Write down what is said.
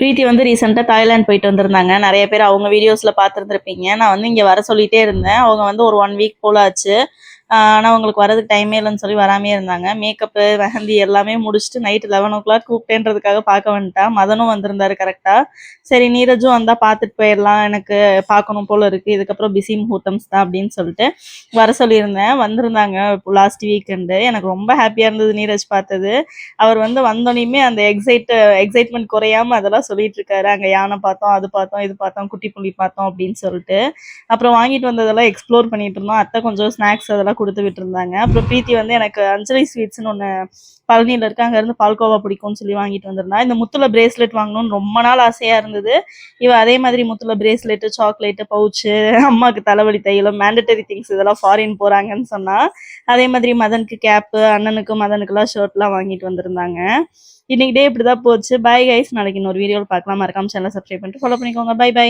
பிரீத்தி வந்து ரீசெண்டாக தாய்லாந்து போயிட்டு வந்திருந்தாங்க. நிறைய பேர் அவங்க வீடியோஸில் பார்த்துருந்துருப்பீங்க. நான் வந்து இங்கே வர சொல்லிகிட்டே இருந்தேன். அவங்க வந்து ஒரு ஒன் வீக் போல ஆச்சு ஆனால் உங்களுக்கு வரதுக்கு டைமே இல்லைன்னு சொல்லி வராமே இருந்தாங்க. மேக்கப்பு மெஹந்தி எல்லாமே முடிச்சுட்டு நைட்டு லெவன் ஓ கிளாக் கூப்பிட்டேன்றதுக்காக பார்க்க வந்துட்டா. மதனும் வந்திருந்தாரு கரெக்டாக சரி நீரஜும் வந்தால் பார்த்துட்டு போயிடலாம். எனக்கு பார்க்கணும் போல் இருக்குது இதுக்கப்புறம் பிஸி முகூர்த்தம்ஸ் தான் அப்படின்னு சொல்லிட்டு வர சொல்லியிருந்தேன். வந்திருந்தாங்க லாஸ்ட் வீக்கெண்டு எனக்கு ரொம்ப ஹாப்பியாக இருந்தது நீரஜ் பார்த்தது. அவர் வந்து வந்தோடனையுமே அந்த எக்ஸைட் எக்ஸைட்மெண்ட் குறையாம அதெல்லாம் சொல்லிட்டு இருக்காரு. அங்கே யானை பார்த்தோம் அது பார்த்தோம் இது பார்த்தோம் குட்டி புலி பார்த்தோம் அப்படின்னு சொல்லிட்டு. அப்புறம் வாங்கிட்டு வந்ததெல்லாம் எக்ஸ்ப்ளோர் பண்ணிட்டு இருந்தோம். அத்தை கொஞ்சம் ஸ்நாக்ஸ் அதெல்லாம் கொடுத்து விட்டுருந்தாங்க. அப்புறம் பிரீத்தி வந்து எனக்கு அஞ்சலி ஸ்வீட்ஸ்னு ஒன்று பழனியில் இருக்கு. அங்கேருந்து பால்கோவா பிடிக்கும்னு சொல்லி வாங்கிட்டு வந்திருந்தா. இந்த முத்துல பிரேஸ்லெட் வாங்கணும்னு ரொம்ப நாள் ஆசையாக இருந்தது. இவ அதே மாதிரி முத்துல பிரேஸ்லெட்டு சாக்லேட்டு பவுச்சு அம்மாவுக்கு தலைவலி தையலும் மேண்டட்டரி திங்ஸ் இதெல்லாம் ஃபாரின் போகிறாங்கன்னு சொன்னால் அதே மாதிரி மதனுக்கு கேப்பு அண்ணனுக்கு மதனுக்குலாம் ஷர்ட்லாம் வாங்கிட்டு வந்திருந்தாங்க. இன்னைக்கு டே இப்படிதான் போச்சு. பை கைஸ் நாளைக்கு இன்னொரு வீடியோவில் பார்க்கலாம். மறக்காம சேனல் சப்ஸ்கிரைப் பண்ணிட்டு ஃபாலோ பண்ணிக்கோங்க. Bye bye